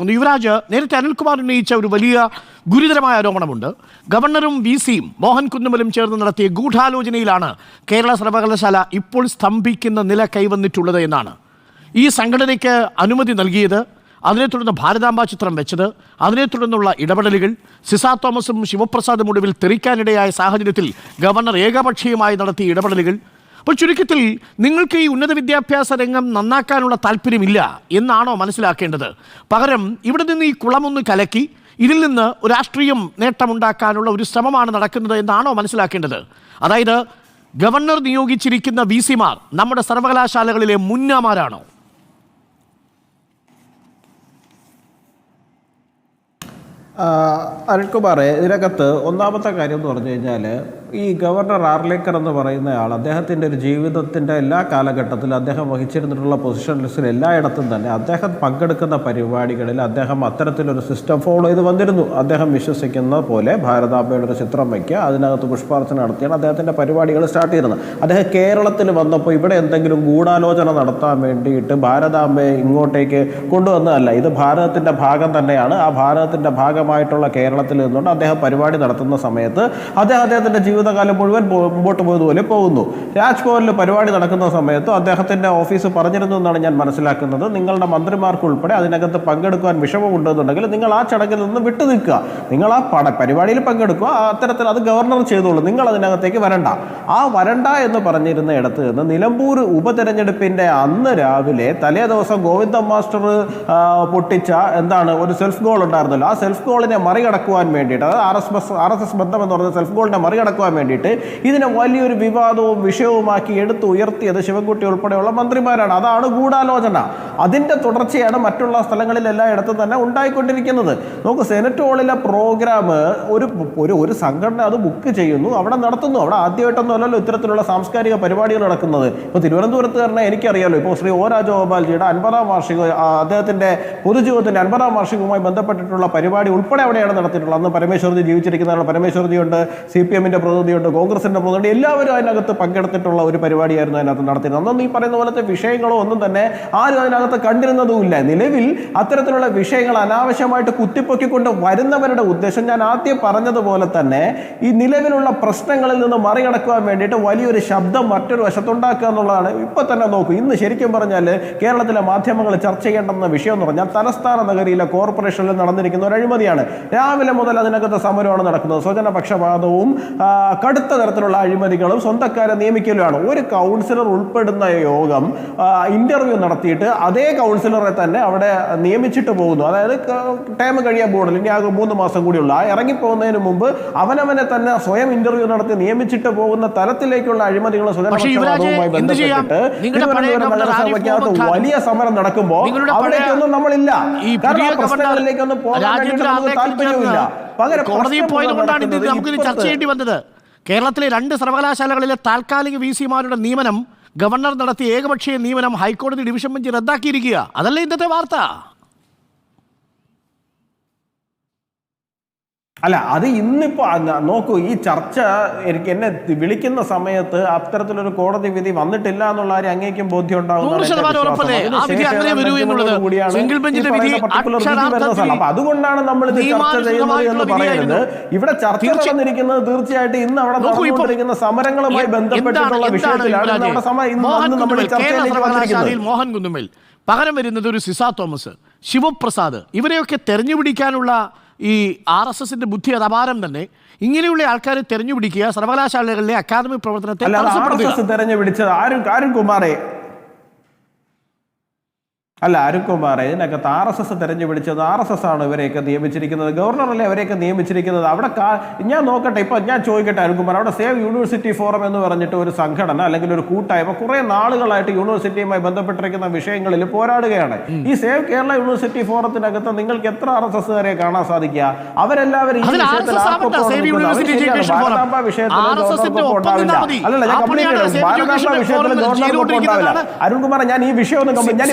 ഒന്ന് യുവരാജ് നേരത്തെ അനിൽകുമാർ ഉന്നയിച്ച ഒരു വലിയ ഗുരുതരമായ ആരോപണമുണ്ട്. ഗവർണറും വി സിയും മോഹൻ കുന്നുമലും ചേർന്ന് നടത്തിയ ഗൂഢാലോചനയിലാണ് കേരള സർവകലാശാല ഇപ്പോൾ സ്തംഭിക്കുന്ന നില കൈവന്നിട്ടുള്ളത് എന്നാണ്. ഈ സംഘടനയ്ക്ക് അനുമതി നൽകിയത് അതിനെ തുടർന്ന് ഭാരതാംബ ചിത്രം വെച്ചത് അതിനെ തുടർന്നുള്ള ഇടപെടലുകൾ സിസാ തോമസും ശിവപ്രസാദും ഒടുവിൽ തെറിക്കാനിടയായ സാഹചര്യത്തിൽ ഗവർണർ ഏകപക്ഷീയമായി നടത്തിയ ഇടപെടലുകൾ അപ്പോൾ ചുരുക്കത്തിൽ നിങ്ങൾക്ക് ഈ ഉന്നത വിദ്യാഭ്യാസ രംഗം നന്നാക്കാനുള്ള താല്പര്യമില്ല എന്നാണോ മനസ്സിലാക്കേണ്ടത്? പകരം ഇവിടെ നിന്ന് ഈ കുളമൊന്ന് കലക്കി ഇതിൽ നിന്ന് രാഷ്ട്രീയം നേട്ടമുണ്ടാക്കാനുള്ള ഒരു ശ്രമമാണ് നടക്കുന്നത് എന്നാണോ മനസ്സിലാക്കേണ്ടത്? അതായത് ഗവർണർ നിയോഗിച്ചിരിക്കുന്ന വി സിമാർ നമ്മുടെ സർവകലാശാലകളിലെ മുന്നമാരാണോ? അരുൺകുമാറെ ഇതിനകത്ത് ഒന്നാമത്തെ കാര്യം എന്ന് പറഞ്ഞു കഴിഞ്ഞാൽ ഈ ഗവർണർ ആർലേക്കർ എന്ന് പറയുന്ന ആൾ അദ്ദേഹത്തിന്റെ ഒരു ജീവിതത്തിന്റെ എല്ലാ കാലഘട്ടത്തിലും അദ്ദേഹം വഹിച്ചിരുന്നിട്ടുള്ള പൊസിഷൻ ലിസ്റ്റിൽ എല്ലായിടത്തും തന്നെ അദ്ദേഹം പങ്കെടുക്കുന്ന പരിപാടികളിൽ അദ്ദേഹം അത്തരത്തിലൊരു സിസ്റ്റം ഫോളോ ചെയ്ത് വന്നിരുന്നു. അദ്ദേഹം വിശ്വസിക്കുന്ന പോലെ ഭാരതാംബയുടെ ഒരു ചിത്രം വയ്ക്കുക അതിനകത്ത് പുഷ്പാർച്ചന നടത്തിയാണ് അദ്ദേഹത്തിന്റെ പരിപാടികൾ സ്റ്റാർട്ട് ചെയ്യുന്നത് അദ്ദേഹം കേരളത്തിൽ വന്നപ്പോൾ ഇവിടെ എന്തെങ്കിലും ഗൂഢാലോചന നടത്താൻ വേണ്ടിയിട്ട് ഭാരതാംബയെ ഇങ്ങോട്ടേക്ക് കൊണ്ടുവന്നതല്ല ഇത് ഭാരതത്തിന്റെ ഭാഗം തന്നെയാണ്. ആ ഭാരതത്തിന്റെ ഭാഗമായിട്ടുള്ള കേരളത്തിൽ നിന്നുകൊണ്ട് അദ്ദേഹം പരിപാടി നടത്തുന്ന സമയത്ത് അദ്ദേഹം അദ്ദേഹത്തിന്റെ ജീവിതകാലം മുഴുവൻ മുമ്പോട്ട് പോയതുപോലെ പോകുന്നു. രാജ്ഭവനിൽ പരിപാടി നടക്കുന്ന സമയത്തും അദ്ദേഹത്തിന്റെ ഓഫീസ് പറഞ്ഞിരുന്നു എന്നാണ് ഞാൻ മനസ്സിലാക്കുന്നത്. നിങ്ങളുടെ മന്ത്രിമാർക്ക് ഉൾപ്പെടെ അതിനകത്ത് പങ്കെടുക്കുവാൻ വിഷമമുണ്ടെന്നുണ്ടെങ്കിൽ നിങ്ങൾ ആ ചടങ്ങിൽ നിന്ന് വിട്ടു നിൽക്കുക. നിങ്ങൾ ആ പട പരിപാടിയിൽ പങ്കെടുക്കുക. അത്തരത്തിൽ അത് ഗവർണർ ചെയ്തോളൂ. നിങ്ങൾ അതിനകത്തേക്ക് വരണ്ട. ആ വരണ്ട എന്ന് പറഞ്ഞിരുന്ന ഇടത്ത് നിന്ന് നിലമ്പൂർ ഉപതെരഞ്ഞെടുപ്പിന്റെ അന്ന് രാവിലെ തലേ ദിവസം ഗോവിന്ദ മാസ്റ്റർ പൊട്ടിച്ച എന്താണ് ഒരു സെൽഫ് ഗോൾ ഉണ്ടായിരുന്നല്ലോ. ആ സെൽഫ് ഗോളിനെ മറികടക്കുവാൻ വേണ്ടിയിട്ട് അതായത് R S S R S S ബന്ധം എന്ന് പറഞ്ഞ സെൽഫ് ഗോളിനെ മറികടക്കുവാൻ വേണ്ടിയിട്ട് ഇതിനെ വലിയൊരു വിവാദവും വിഷയവുമാക്കി എടുത്ത് ഉയർത്തിയത് ശിവൻകുട്ടി ഉൾപ്പെടെയുള്ള മന്ത്രിമാരാണ്. അതാണ് ഗൂഢാലോചന. അതിന്റെ തുടർച്ചയാണ് മറ്റുള്ള സ്ഥലങ്ങളിൽ എല്ലായിടത്തും തന്നെ ഉണ്ടായിക്കൊണ്ടിരിക്കുന്നത്. നമുക്ക് സെനറ്റ് ഹോളിലെ പ്രോഗ്രാം ഒരു ഒരു ഒരു സംഘടന അത് ബുക്ക് ചെയ്യുന്നു അവിടെ നടത്തുന്നു. അവിടെ ആദ്യമായിട്ടൊന്നും ഇത്തരത്തിലുള്ള സാംസ്കാരിക പരിപാടികൾ നടക്കുന്നത്. ഇപ്പോൾ തിരുവനന്തപുരത്ത് തന്നെ എനിക്കറിയാമല്ലോ ഇപ്പോൾ ശ്രീ ഒ രാജഗോപാൽജിയുടെ അൻപതാം വാർഷിക അദ്ദേഹത്തിന്റെ പൊതുജീവിതത്തിന്റെ അൻപതാം വാർഷികവുമായി ബന്ധപ്പെട്ടിട്ടുള്ള പരിപാടി ഉൾപ്പെടെ അവിടെയാണ് നടത്തിയിട്ടുള്ളത്. അന്ന് പരമേശ്വർജി ജീവിച്ചിരിക്കുന്നതാണ്. പരമേശ്വരജിയുണ്ട് സി പി എമ്മിന്റെ പ്രതിനിധിയുണ്ട്. കോൺഗ്രസിന്റെ പ്രതിനിധി. എല്ലാവരും അതിനകത്ത് പങ്കെടുത്തിട്ടുള്ള ഒരു പരിപാടിയായിരുന്നു അതിനകത്ത് നടത്തിയിരുന്നത്. അന്നൊന്നും ഈ പറയുന്ന പോലത്തെ വിഷയങ്ങളോ ഒന്നും തന്നെ ആരും അതിനകത്ത് കണ്ടിരുന്നതുമില്ല നിലവിൽ അത്തരത്തിലുള്ള വിഷയങ്ങൾ അനാവശ്യമായിട്ട് കുത്തിപ്പൊക്കിക്കൊണ്ട് വരുന്നവരുടെ ഉദ്ദേശം ഞാൻ ആദ്യം പറഞ്ഞതുപോലെ തന്നെ ഈ നിലവിലുള്ള പ്രശ്നങ്ങളിൽ നിന്ന് മറികടക്കുവാൻ വേണ്ടിയിട്ട് വലിയൊരു ശബ്ദം മറ്റൊരു വശത്തുണ്ടാക്കുക എന്നുള്ളതാണ് ഇപ്പൊ തന്നെ നോക്കൂ. ഇന്ന് ശരിക്കും പറഞ്ഞാൽ കേരളത്തിലെ മാധ്യമങ്ങൾ ചർച്ച ചെയ്യേണ്ടെന്ന വിഷയം എന്ന് പറഞ്ഞാൽ തലസ്ഥാന നഗരിയിലെ കോർപ്പറേഷനിൽ നടന്നിരിക്കുന്ന ഒരു അഴിമതിയാണ്. രാവിലെ മുതൽ അതിനകത്ത് സമരമാണ് നടക്കുന്നത്. സ്വജന പക്ഷപാതവും കടുത്ത തരത്തിലുള്ള അഴിമതികളും സ്വന്തക്കാരെ നിയമിക്കലുമാണ്. ഒരു കൗൺസിലർ ഉൾപ്പെടുന്ന യോഗം ഇന്റർവ്യൂ നടത്തിയിട്ട് അതേ കൗൺസിലറെ തന്നെ അവിടെ നിയമിച്ചിട്ട് പോകുന്നു. അതായത് ടൈം കഴിയാൻ ബോർഡിൽ ഇനി ആകെ മൂന്ന് മാസം കൂടിയുള്ള. ആ ഇറങ്ങിപ്പോകുന്നതിന് മുമ്പ് അവനവനെ തന്നെ സ്വയം ഇന്റർവ്യൂ നടത്തി നിയമിച്ചിട്ട് പോകുന്ന തലത്തിലേക്കുള്ള അഴിമതികളും എന്ത് ചെയ്യാം? ബന്ധപ്പെട്ടിട്ട് തിരുവനന്തപുരം നഗരസഭയ്ക്കകത്ത് വലിയ സമരം നടക്കുമ്പോൾ അവിടേക്കൊന്നും നമ്മളില്ല. കാരണം പ്രശ്നങ്ങളിലേക്കൊന്നും പോകാൻ താല്പര്യമില്ല പകരം കോടതിയിൽ പോയത് കൊണ്ടാണ് ഇത് നമുക്ക് ചർച്ച ചെയ്യേണ്ടി വന്നത്. കേരളത്തിലെ രണ്ട് സർവകലാശാലകളിലെ താൽക്കാലിക വി സിമാരുടെ നിയമനം ഗവർണർ നടത്തിയ ഏകപക്ഷീയ നിയമനം ഹൈക്കോടതി ഡിവിഷൻ ബെഞ്ച് റദ്ദാക്കിയിരിക്കുക. അതല്ലേ ഇന്നത്തെ വാർത്ത? അല്ല അത് ഇന്നിപ്പോ നോക്കൂ ഈ ചർച്ച എനിക്ക് എന്നെ വിളിക്കുന്ന സമയത്ത് അത്തരത്തിലൊരു കോടതി വിധി വന്നിട്ടില്ല എന്നുള്ള കാര്യം അങ്ങേക്കും ബോധ്യം സ്ഥലം. അപ്പൊ അതുകൊണ്ടാണ് നമ്മൾ ഇത് ചർച്ച ചെയ്യുന്നത് എന്ന് പറയുന്നത്. ഇവിടെ ചർച്ച വന്നിരിക്കുന്നത് നടന്നിരിക്കുന്നത് തീർച്ചയായിട്ടും ഇന്ന് അവിടെ നടന്നുകൊണ്ടിരിക്കുന്ന സമരങ്ങളുമായി ബന്ധപ്പെട്ടിട്ടുള്ള വിഷയത്തിലാണ്? നമ്മുടെ സമയം ഇന്ന് നമ്മൾ ചർച്ചയിലേക്ക് വന്നിരിക്കുന്നത്. പകരം വരുന്നത് ഒരു സിസ തോമസ് ശിവപ്രസാദ്. ഇവരെയൊക്കെ തെരഞ്ഞുപിടിക്കാനുള്ള ഈ ആർ എസ് എസിന്റെ ബുദ്ധി അത് അപാരം തന്നെ. ഇങ്ങനെയുള്ള ആൾക്കാരെ തെരഞ്ഞുപിടിക്കുക സർവകലാശാലകളിലെ അക്കാദമിക് പ്രവർത്തനത്തെ തെരഞ്ഞുപിടിച്ചത് ആരും ആരും കുമാറെ അല്ല അരുൺകുമാർ ഇതിനകത്ത് ആർ എസ് എസ് തെരഞ്ഞു പിടിച്ചത് ആർ എസ് എസ് ആണ് ഇവരെയൊക്കെ നിയമിച്ചിരിക്കുന്നത്. ഗവർണറല്ലേ അവരെയൊക്കെ നിയമിച്ചിരിക്കുന്നത്? അവിടെ ഞാൻ നോക്കട്ടെ ഇപ്പൊ ഞാൻ ചോദിക്കട്ടെ അരുൺകുമാർ അവിടെ സേവ് യൂണിവേഴ്സിറ്റി ഫോറം എന്ന് പറഞ്ഞിട്ട് ഒരു സംഘടന അല്ലെങ്കിൽ ഒരു കൂട്ടായ്മ കുറേ നാളുകളായിട്ട് യൂണിവേഴ്സിറ്റിയുമായി ബന്ധപ്പെട്ടിരിക്കുന്ന വിഷയങ്ങളിൽ പോരാടുകയാണ്. ഈ സേവ് കേരള യൂണിവേഴ്സിറ്റി ഫോറത്തിനകത്ത് നിങ്ങൾക്ക് എത്ര ആർ എസ് എസ്കാരെ കാണാൻ സാധിക്കുക? അവരെല്ലാവരും ഈ വിഷയത്തിൽ. ഭാരതാംബ. അല്ലല്ല ഞാൻ കംപ്ലീറ്റ് ഭാരതാംബ വിഷയത്തിൽ ഗവർണർ അരുൺകുമാർ ഞാൻ ഈ വിഷയം ഒന്ന് ഞാൻ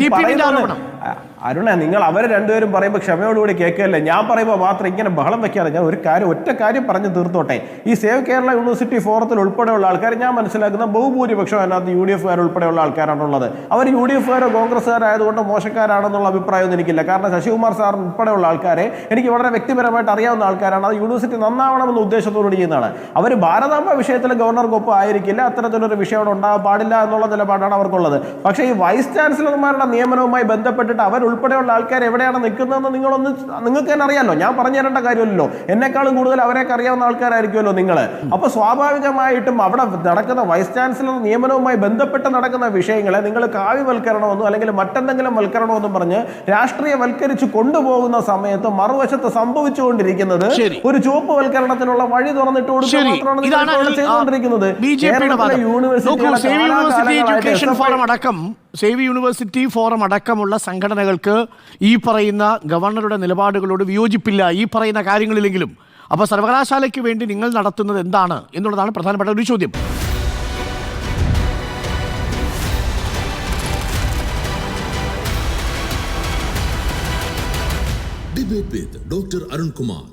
ഈ അരുണ നിങ്ങൾ അവർ രണ്ടുപേരും പറയുമ്പോൾ ക്ഷമയോടുകൂടി കേൾക്കുകയല്ലേ? ഞാൻ പറയുമ്പോൾ മാത്രം ഇങ്ങനെ ബഹളം വെക്കാതെ ഞാൻ ഒരു കാര്യം ഒറ്റ കാര്യം പറഞ്ഞ് തീർത്തോട്ടെ. ഈ സേവ് കേരള യൂണിവേഴ്സിറ്റി ഫോറത്തിൽ ഉൾപ്പെടെയുള്ള ആൾക്കാർ ഞാൻ മനസ്സിലാക്കുന്ന ബഹുഭൂരിപക്ഷം അതിനകത്ത് യു ഡി എഫുകാർ ഉൾപ്പെടെയുള്ള ആൾക്കാരാണുള്ളത്. അവർ യു ഡി എഫുകാരോ കോൺഗ്രസ്സുകാരായതുകൊണ്ട് മോശക്കാരാണെന്നുള്ള അഭിപ്രായമൊന്നും എനിക്കില്ല. കാരണം ശശികുമാർ സാർ ഉൾപ്പെടെയുള്ള ആൾക്കാരെ എനിക്ക് വളരെ വ്യക്തിപരമായിട്ട് അറിയാവുന്ന ആൾക്കാരാണ്. അത് യൂണിവേഴ്സിറ്റി നന്നാവണമെന്ന ഉദ്ദേശത്തോടുകൂടി ചെയ്യുന്നതാണ്. അവർ ഭാരതാമ്പ വിഷയത്തിൽ ഗവർണർക്കൊപ്പം ആയിരിക്കില്ല. അത്തരത്തിലൊരു വിഷയം ഉണ്ടാകാൻ പാടില്ല എന്നുള്ള നിലപാടാണ് അവർക്കുള്ളത്. പക്ഷേ ഈ വൈസ് ചാൻസലർമാരുടെ നിയമനവുമായി ബന്ധപ്പെട്ടിട്ട് അവരുൾപ്പെടെയുള്ള ആൾക്കാർ എവിടെയാണ് നിൽക്കുന്നതെന്ന് നിങ്ങളൊന്ന് നിങ്ങൾക്ക് തന്നെ അറിയാമല്ലോ ഞാൻ പറഞ്ഞു തരേണ്ട കാര്യമല്ലോ എന്നെക്കാളും കൂടുതൽ അവരെയൊക്കെ അറിയാവുന്ന ആൾക്കാരായിരിക്കുമല്ലോ നിങ്ങൾ അപ്പോൾ സ്വാഭാവികമായിട്ടും അവിടെ നടക്കുന്ന വൈസ് ചാൻസലർ നിയമനവുമായി ബന്ധപ്പെട്ട് നടക്കുന്ന വിഷയങ്ങളെ നിങ്ങൾ കാവ്യവൽക്കരണമെന്നോ അല്ലെങ്കിൽ മറ്റെന്തെങ്കിലും വൽക്കരണമെന്നും പറഞ്ഞ് രാഷ്ട്രീയവൽക്കരിച്ച് കൊണ്ടുപോകുന്ന സമയത്ത് മറുവശത്ത് സംഭവിച്ചുകൊണ്ടിരിക്കുന്നത് ഒരു ചുവപ്പ് വൽക്കരണത്തിനുള്ള വഴി തുറന്നിട്ട് കൊടുക്കുക മാത്രമാണ് ചെയ്തുകൊണ്ടിരിക്കുന്നത്. യൂണിവേഴ്സിറ്റി അടക്കം സേവ് യൂണിവേഴ്സിറ്റി ഫോറം അടക്കമുള്ള സംഘടനകൾക്ക് ഈ പറയുന്ന ഗവർണറുടെ നിലപാടുകളോട് വിയോജിപ്പില്ല ഈ പറയുന്ന കാര്യങ്ങളിലെങ്കിലും. അപ്പോൾ സർവകലാശാലയ്ക്ക് വേണ്ടി നിങ്ങൾ നടത്തുന്നത് എന്താണ് എന്നുള്ളതാണ് പ്രധാനപ്പെട്ട ഒരു ചോദ്യം. ഡോക്ടർ അരുൺകുമാർ.